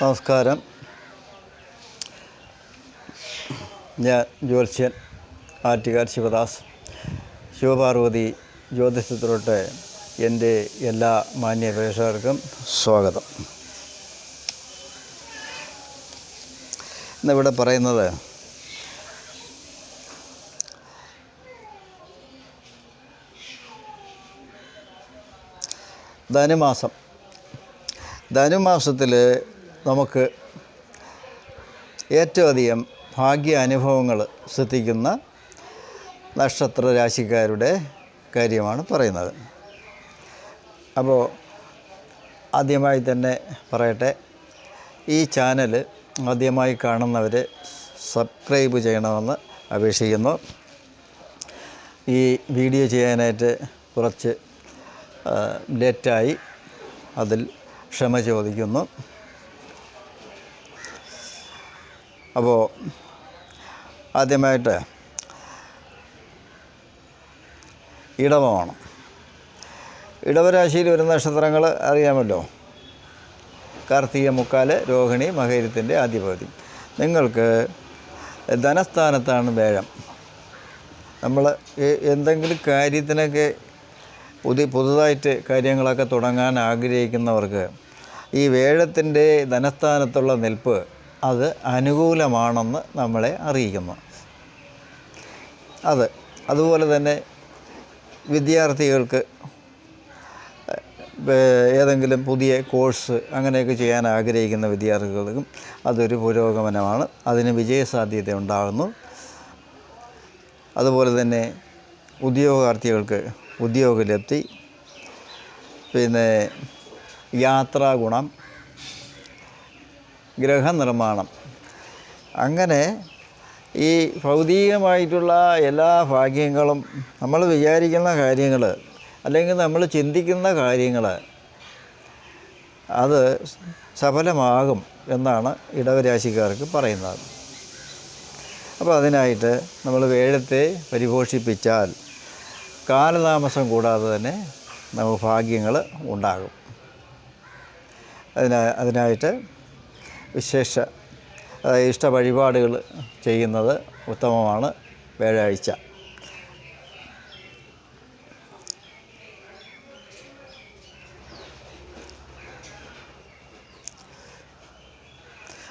നമസ്കാരം. ഞാൻ ജ്യോത്സ്യൻ ആറ്റുകാർ ശിവദാസ്. ശിവപാർവതി ജ്യോതിഷത്തിലോട്ട് എന്റെ എല്ലാ മാന്യ പ്രേക്ഷകർക്കും സ്വാഗതം. ഇന്നിവിടെ പറയുന്നത് ധനുമാസം. ധനുമാസത്തിൽ നമുക്ക് ഏറ്റവും അധികം ഭാഗ്യ അനുഭവങ്ങൾ ശ്രദ്ധിക്കുന്ന നക്ഷത്ര രാശിക്കാരുടെ കാര്യമാണ് പറയുന്നത്. അപ്പോൾ ആദ്യമായി തന്നെ പറയട്ടെ ഈ ചാനൽ ആദ്യമായി കാണുന്നവർ സബ്സ്ക്രൈബ് ചെയ്യണമെന്ന് അപേക്ഷിക്കുന്നു. ഈ വീഡിയോ ചെയ്യാനായിട്ട് കുറച്ച് ലേറ്റായി അതിൽ ക്ഷമ ചോദിക്കുന്നു. അപ്പോൾ ആദ്യമായിട്ട് ഇടവമാണ്. ഇടവരാശിയിൽ വരുന്ന നക്ഷത്രങ്ങൾ അറിയാമല്ലോ? കാർത്തിക മുക്കാൽ രോഹിണി മഹേരിത്തിന്റെ ആദ്യപകുതി നിങ്ങൾക്ക് ധനസ്ഥാനത്താണ് വേഴം നമ്മൾ എന്തെങ്കിലും കാര്യത്തിനൊക്കെ പുതിയ പുതുതായിട്ട് കാര്യങ്ങളൊക്കെ തുടങ്ങാൻ ആഗ്രഹിക്കുന്നവർക്ക് ഈ വേഴത്തിന്റെ ധനസ്ഥാനത്തുള്ള നിൽപ്പ് അത് അനുകൂലമാണെന്ന് നമ്മളെ അറിയിക്കുന്നു. അത് അതുപോലെ തന്നെ വിദ്യാർത്ഥികൾക്ക് ഏതെങ്കിലും പുതിയ കോഴ്സ് അങ്ങനെയൊക്കെ ചെയ്യാൻ ആഗ്രഹിക്കുന്ന വിദ്യാർത്ഥികൾക്കും അതൊരു പുരോഗമനമാണ്. അതിന് വിജയസാധ്യത ഉണ്ടാകുന്നു. അതുപോലെ തന്നെ ഉദ്യോഗാർത്ഥികൾക്ക് ഉദ്യോഗലബ്ധി പിന്നെ യാത്രാ ഗുണം ഗൃഹനിർമ്മാണം അങ്ങനെ ഈ ഭൗതികമായിട്ടുള്ള എല്ലാ ഭാഗ്യങ്ങളും നമ്മൾ വിചാരിക്കുന്ന കാര്യങ്ങൾ അല്ലെങ്കിൽ നമ്മൾ ചിന്തിക്കുന്ന കാര്യങ്ങൾ അത് സഫലമാകും എന്നാണ് ഇടവരാശിക്കാർക്ക് പറയുന്നത്. അപ്പോൾ അതിനായിട്ട് നമ്മൾ വേഴത്തെ പരിപോഷിപ്പിച്ചാൽ കാലതാമസം കൂടാതെ തന്നെ നമുക്ക് ഭാഗ്യങ്ങൾ ഉണ്ടാകും. അതിനാ അതിനായിട്ട് വിശേഷ ഇഷ്ട വഴിപാടുകൾ ചെയ്യുന്നത് ഉത്തമമാണ് വ്യാഴാഴ്ച.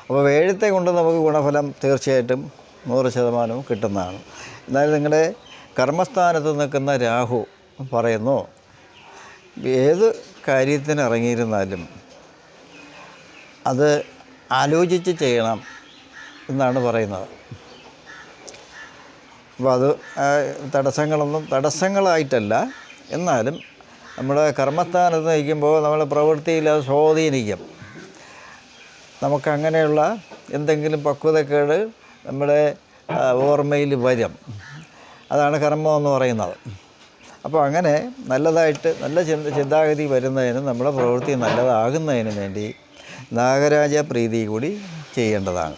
അപ്പോൾ വേഴത്തെ കൊണ്ട് നമുക്ക് ഗുണഫലം തീർച്ചയായിട്ടും നൂറ് ശതമാനവും കിട്ടുന്നതാണ്. എന്നാൽ നിങ്ങളുടെ കർമ്മസ്ഥാനത്ത് നിൽക്കുന്ന രാഹു പറയുന്നു ഏത് കാര്യത്തിന് ഇറങ്ങിയിരുന്നാലും അത് ആലോചിച്ച് ചെയ്യണം എന്നാണ് പറയുന്നത്. അപ്പോൾ അത് തടസ്സങ്ങളൊന്നും തടസ്സങ്ങളായിട്ടല്ല. എന്നാലും നമ്മുടെ കർമ്മസ്ഥാനത്ത് നിൽക്കുമ്പോൾ നമ്മൾ പ്രവൃത്തിയിൽ അത് സ്വാധീനിക്കും നമുക്കങ്ങനെയുള്ള എന്തെങ്കിലും പക്വതക്കേട് നമ്മുടെ ഓർമ്മയിൽ വരും. അതാണ് കർമ്മം എന്ന് പറയുന്നത്. അപ്പോൾ അങ്ങനെ നല്ലതായിട്ട് നല്ല ചിന്ത ചിന്താഗതി വരുന്നതിനും നമ്മുടെ പ്രവൃത്തി നല്ലതാകുന്നതിനും വേണ്ടി നാഗരാജ പ്രീതി കൂടി ചെയ്യേണ്ടതാണ്.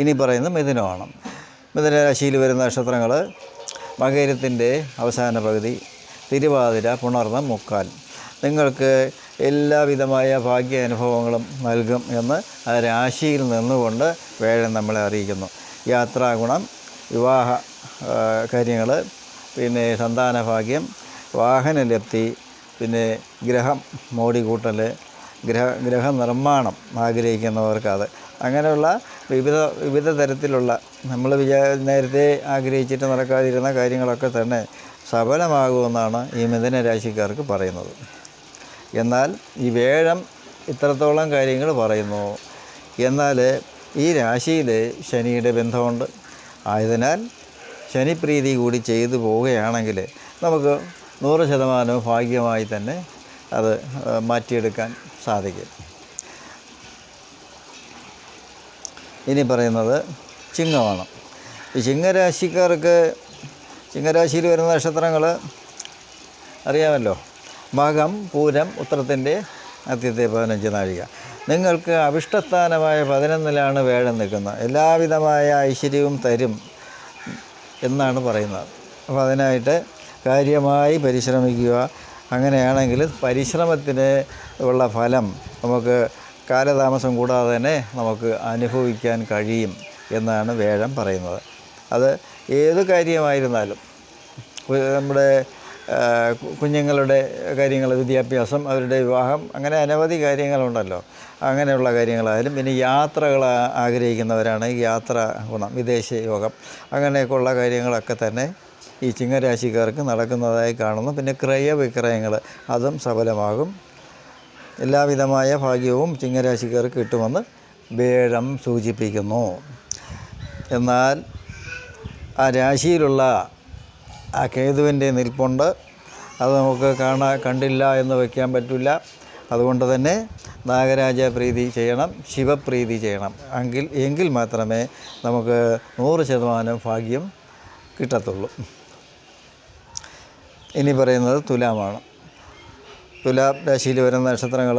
ഇനി പറയുന്നത് മിഥുനമാണ് മിഥുനരാശിയിൽ വരുന്ന നക്ഷത്രങ്ങൾ മകരത്തിന്റെ അവസാന പകുതി തിരുവാതിര പുണർന്ന മുക്കാൽ. നിങ്ങൾക്ക് എല്ലാവിധമായ ഭാഗ്യ അനുഭവങ്ങളും നൽകും എന്ന് ആ രാശിയിൽ നിന്നുകൊണ്ട് വേഴം നമ്മളെ അറിയിക്കുന്നു. യാത്രാഗുണം വിവാഹ കാര്യങ്ങൾ പിന്നെ സന്താന ഭാഗ്യം വാഹനലബ്ധി പിന്നെ ഗ്രഹം മോടി മോടികൂട്ടൽ ഗ്രഹ ഗ്രഹനിർമ്മാണം ആഗ്രഹിക്കുന്നവർക്ക് അത്. അങ്ങനെയുള്ള വിവിധ വിവിധ തരത്തിലുള്ള നമ്മൾ വിചാ നേരത്തെ ആഗ്രഹിച്ചിട്ട് നടക്കാതിരുന്ന കാര്യങ്ങളൊക്കെ തന്നെ സഫലമാകുമെന്നാണ് ഈ മിഥുന രാശിക്കാർക്ക് പറയുന്നത്. എന്നാൽ ഈ വേഴം ഇത്രത്തോളം കാര്യങ്ങൾ പറയുന്നു. എന്നാൽ ഈ രാശിയിൽ ശനിയുടെ ബന്ധമുണ്ട്. ആയതിനാൽ ശനിപ്രീതി കൂടി ചെയ്തു പോവുകയാണെങ്കിൽ നമുക്ക് നൂറ് ശതമാനവും ഭാഗ്യമായി തന്നെ അത് മാറ്റിയെടുക്കാൻ സാധിക്കും. ഇനി പറയുന്നത് ചിങ്ങമാണ് ഈ ചിങ്ങരാശിക്കാർക്ക് ചിങ്ങരാശിയിൽ വരുന്ന നക്ഷത്രങ്ങൾ അറിയാമല്ലോ. മകം പൂരം ഉത്രത്തിന്റെ ആദ്യത്തെ പതിനഞ്ച് നാഴിക. നിങ്ങൾക്ക് അവിഷ്ടസ്ഥാനമായ പതിനൊന്നിലാണ് വേഴം നിൽക്കുന്നത്. എല്ലാവിധമായ ഐശ്വര്യവും തരും എന്നാണ് പറയുന്നത്. അപ്പോൾ അതിനായിട്ട് കാര്യമായി പരിശ്രമിക്കുക. അങ്ങനെയാണെങ്കിൽ പരിശ്രമത്തിന് ഉള്ള ഫലം നമുക്ക് കാലതാമസം കൂടാതെ തന്നെ നമുക്ക് അനുഭവിക്കാൻ കഴിയും എന്നാണ് വേഴം പറയുന്നത്. അത് ഏത് കാര്യമായിരുന്നാലും നമ്മുടെ കുഞ്ഞുങ്ങളുടെ കാര്യങ്ങൾ വിദ്യാഭ്യാസം അവരുടെ വിവാഹം അങ്ങനെ അനവധി കാര്യങ്ങളുണ്ടല്ലോ. അങ്ങനെയുള്ള കാര്യങ്ങളായാലും പിന്നെ യാത്രകൾ ആഗ്രഹിക്കുന്നവരാണ്. യാത്ര ഗുണം വിദേശ യോഗം അങ്ങനെയൊക്കെയുള്ള കാര്യങ്ങളൊക്കെ തന്നെ ഈ ചിങ്ങരാശിക്കാർക്ക് നടക്കുന്നതായി കാണുന്നു. പിന്നെ ക്രയവിക്രയങ്ങൾ അതും സഫലമാകും. എല്ലാവിധമായ ഭാഗ്യവും ചിങ്ങരാശിക്കാർക്ക് കിട്ടുമെന്ന് വേഴം സൂചിപ്പിക്കുന്നു. എന്നാൽ ആ രാശിയിലുള്ള ആ കേതുവിന്റെ നിൽപ്പുണ്ട്. അത് നമുക്ക് കാണാൻ കണ്ടില്ല എന്ന് വയ്ക്കാൻ പറ്റില്ല. അതുകൊണ്ട് തന്നെ നാഗരാജ പ്രീതി ചെയ്യണം ശിവപ്രീതി ചെയ്യണം. എങ്കിൽ എങ്കിൽ മാത്രമേ നമുക്ക് നൂറ് ശതമാനം ഭാഗ്യം കിട്ടത്തുള്ളൂ. ഇനി പറയുന്നത് തുലാമാണ്. തുലാം രാശിയിൽ വരുന്ന നക്ഷത്രങ്ങൾ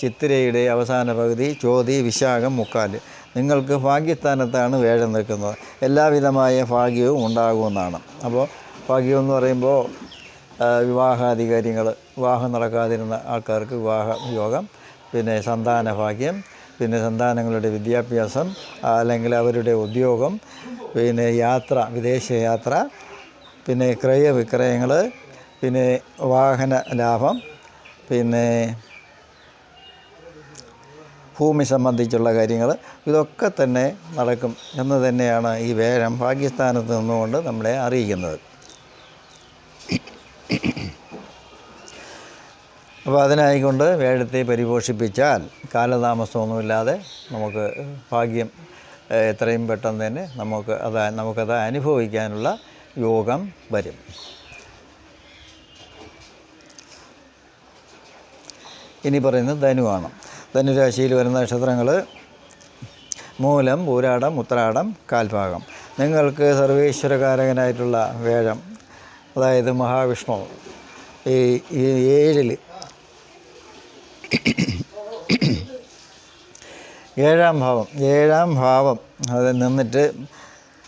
ചിത്തിരയുടെ അവസാന പകുതി ചോതി വിശാഖം മുക്കാൽ നിങ്ങൾക്ക് ഭാഗ്യസ്ഥാനത്താണ് വേഴം നിൽക്കുന്നത്. എല്ലാവിധമായ ഭാഗ്യവും ഉണ്ടാകുമെന്നാണ്. അപ്പോൾ ഭാഗ്യം എന്ന് പറയുമ്പോൾ വിവാഹാധികാരികൾ വിവാഹം നടക്കാതിരുന്ന ആൾക്കാർക്ക് വിവാഹ യോഗം പിന്നെ സന്താന ഭാഗ്യം പിന്നെ സന്താനങ്ങളുടെ വിദ്യാഭ്യാസം അല്ലെങ്കിൽ അവരുടെ ഉദ്യോഗം പിന്നെ യാത്ര വിദേശ യാത്ര പിന്നെ ക്രയവിക്രയങ്ങൾ പിന്നെ വാഹന ലാഭം പിന്നെ ഭൂമി സംബന്ധിച്ചുള്ള കാര്യങ്ങൾ ഇതൊക്കെ തന്നെ നടക്കും എന്ന് തന്നെയാണ് ഈ വേരം പാകിസ്ഥാനത്ത് നിന്നുകൊണ്ട് നമ്മളെ അറിയിക്കുന്നത്. അപ്പോൾ അതിനായിക്കൊണ്ട് വേഴത്തെ പരിപോഷിപ്പിച്ചാൽ കാലതാമസമൊന്നുമില്ലാതെ നമുക്ക് ഭാഗ്യം എത്രയും പെട്ടെന്ന് തന്നെ നമുക്ക് അത് നമുക്കത് അനുഭവിക്കാനുള്ള യോഗം വരും. ഇനി പറയുന്നത് ധനുവാണ് ധനുരാശിയിൽ വരുന്ന നക്ഷത്രങ്ങൾ മൂലം പൂരാടം ഉത്രാടം കാൽഭാഗം. നിങ്ങൾക്ക് സർവേശ്വരകാരകനായിട്ടുള്ള വേഴം അതായത് മഹാവിഷ്ണു ഈ ഏഴിൽ ഏഴാം ഭാവം ഏഴാം ഭാവം അത് നിന്നിട്ട്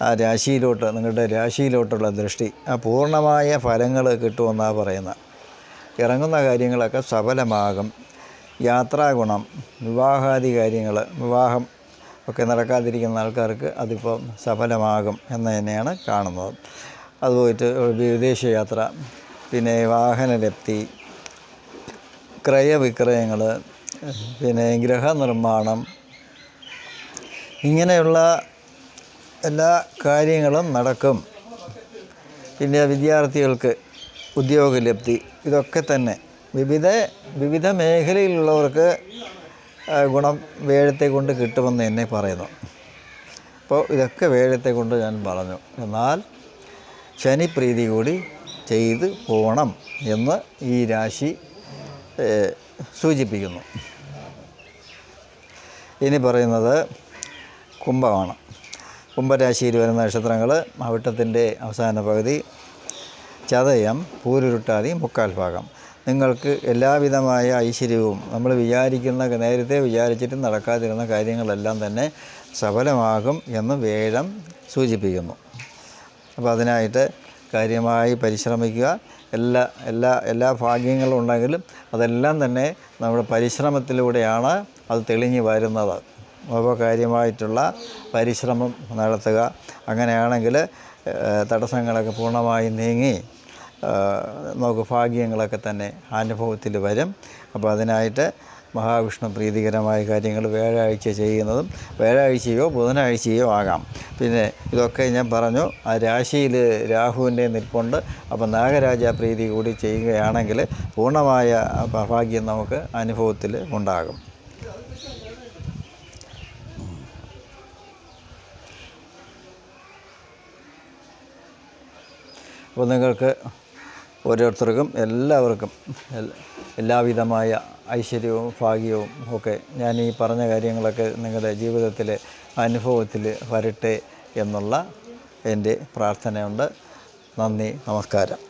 ആ രാശിയിലോട്ട് നിങ്ങളുടെ രാശിയിലോട്ടുള്ള ദൃഷ്ടി ആ പൂർണമായ ഫലങ്ങൾ കിട്ടുമെന്നാണ് പറയുന്നത്. ഇറങ്ങുന്ന കാര്യങ്ങളൊക്കെ സഫലമാകും. യാത്രാഗുണം വിവാഹാദി കാര്യങ്ങൾ വിവാഹം ഒക്കെ നടക്കാതിരിക്കുന്ന ആൾക്കാർക്ക് അതിപ്പം സഫലമാകും എന്ന് തന്നെയാണ് കാണുന്നത്. അതുപോയിട്ട് വിദേശയാത്ര പിന്നെ വാഹനലപ്തി ക്രയവിക്രയങ്ങൾ പിന്നെ ഗൃഹനിർമ്മാണം ഇങ്ങനെയുള്ള എല്ലാ കാര്യങ്ങളും നടക്കും. പിന്നെ വിദ്യാർത്ഥികൾക്ക് ഉദ്യോഗലബ്ധി ഇതൊക്കെ തന്നെ വിവിധ വിവിധ മേഖലയിലുള്ളവർക്ക് ഗുണം വേഴത്തെ കൊണ്ട് കിട്ടുമെന്ന് എന്നെ പറയുന്നു. അപ്പോൾ ഇതൊക്കെ വേഴത്തെ കൊണ്ട് ഞാൻ പറഞ്ഞു. എന്നാൽ ശനിപ്രീതി കൂടി ചെയ്ത് പോകണം എന്ന് ഈ രാശി സൂചിപ്പിക്കുന്നു. ഇനി പറയുന്നത് കുംഭമാണ്. കുംഭരാശിയിൽ വരുന്ന നക്ഷത്രങ്ങൾ അവിട്ടത്തിന്റെ അവസാന പകുതി ചതയം പൂരുരുട്ടാതി മുക്കാൽ ഭാഗം. നിങ്ങൾക്ക് എല്ലാവിധമായ ഐശ്വര്യവും. നമ്മൾ വിചാരിക്കുന്ന നേരത്തെ വിചാരിച്ചിട്ട് നടക്കാതിരുന്ന കാര്യങ്ങളെല്ലാം തന്നെ സഫലമാകും എന്ന് വേഴം സൂചിപ്പിക്കുന്നു. അപ്പോൾ അതിനായിട്ട് കാര്യമായി പരിശ്രമിക്കുക. എല്ലാ എല്ലാ എല്ലാ ഭാഗ്യങ്ങളും ഉണ്ടെങ്കിലും അതെല്ലാം തന്നെ നമ്മുടെ പരിശ്രമത്തിലൂടെയാണ് അത് തെളിഞ്ഞു വരുന്നത്. അപ്പോൾ കാര്യമായിട്ടുള്ള പരിശ്രമം നടത്തുക. അങ്ങനെയാണെങ്കിൽ തടസ്സങ്ങളൊക്കെ പൂർണമായി നീങ്ങി നമുക്ക് ഭാഗ്യങ്ങളൊക്കെ തന്നെ അനുഭവത്തിൽ വരും. അപ്പോൾ അതിനായിട്ട് മഹാവിഷ്ണു പ്രീതികരമായ കാര്യങ്ങൾ വ്യാഴാഴ്ച ചെയ്യുന്നതും വ്യാഴാഴ്ചയോ ബുധനാഴ്ചയോ ആകാം. പിന്നെ ഇതൊക്കെ ഞാൻ പറഞ്ഞു ആ രാശിയിൽ രാഹുവിന്റെ നിൽപ്പുണ്ട്. അപ്പോൾ നാഗരാജ പ്രീതി കൂടി ചെയ്യുകയാണെങ്കിൽ പൂർണമായ ഭാഗ്യം നമുക്ക് അനുഭവത്തിൽ ഉണ്ടാകും. അപ്പോൾ നിങ്ങൾക്ക് ഓരോരുത്തർക്കും എല്ലാവർക്കും എല്ലാവിധമായ ഐശ്വര്യവും ഭാഗ്യവും ഒക്കെ ഞാൻ ഈ പറഞ്ഞ കാര്യങ്ങളൊക്കെ നിങ്ങളുടെ ജീവിതത്തിൽ അനുഭവത്തിൽ വരട്ടെ എന്നുള്ള എന്റെ പ്രാർത്ഥനയുണ്ട്. നന്ദി നമസ്കാരം.